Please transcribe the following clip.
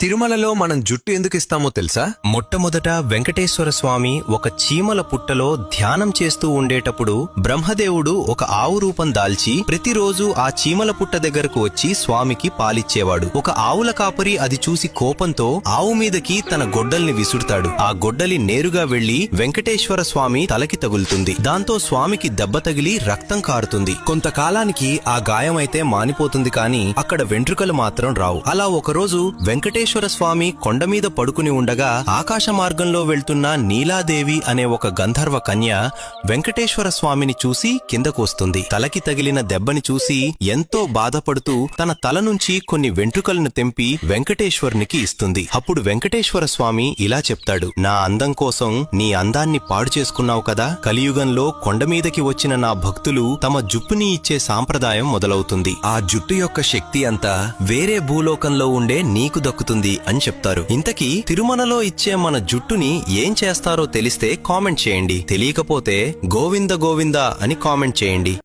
తిరుమలలో మనం జుట్టు ఎందుకు ఇస్తామో తెలుసా? మొట్టమొదట వెంకటేశ్వర స్వామి ఒక చీమల పుట్టలో ధ్యానం చేస్తూ ఉండేటప్పుడు బ్రహ్మదేవుడు ఒక ఆవు రూపం దాల్చి ప్రతిరోజు ఆ చీమల పుట్ట దగ్గరకు వచ్చి స్వామికి పాలిచ్చేవాడు. ఒక ఆవుల కాపరి అది చూసి కోపంతో ఆవు మీదకి తన గొడ్డల్ని విసురుతాడు. ఆ గొడ్డలి నేరుగా వెళ్ళి వెంకటేశ్వర స్వామి తలకి తగులుతుంది. దాంతో స్వామికి దెబ్బ తగిలి రక్తం కారుతుంది. కొంతకాలానికి ఆ గాయం అయితే మానిపోతుంది కానీ అక్కడ వెంట్రుకలు మాత్రం రావు. అలా ఒకరోజు వెంకటేశ్వర స్వామి కొండ మీద పడుకుని ఉండగా ఆకాశ మార్గంలో వెళ్తున్న నీలాదేవి అనే ఒక గంధర్వ కన్య వెంకటేశ్వర స్వామిని చూసి కిందకొస్తుంది. తలకి తగిలిన దెబ్బని చూసి ఎంతో బాధపడుతూ తన తల నుంచి కొన్ని వెంట్రుకలను తెంపి వెంకటేశ్వరునికి ఇస్తుంది. అప్పుడు వెంకటేశ్వర స్వామి ఇలా చెప్తాడు నా అందం కోసం నీ అందాన్ని పాడు చేసుకున్నావు కదా. కలియుగంలో కొండ మీదకి వచ్చిన నా భక్తులు తమ జుట్టుని ఇచ్చే సాంప్రదాయం మొదలవుతుంది. ఆ జుట్టు యొక్క శక్తి అంతా వేరే భూలోకంలో ఉండే నీకు దక్కుతుంది. అని చెప్తారు. ఇంతకీ తిరుమలలో ఇచ్చే మన జుట్టుని ఏం చేస్తారో తెలిస్తే కామెంట్ చేయండి. తెలియకపోతే గోవింద గోవింద అని కామెంట్ చేయండి.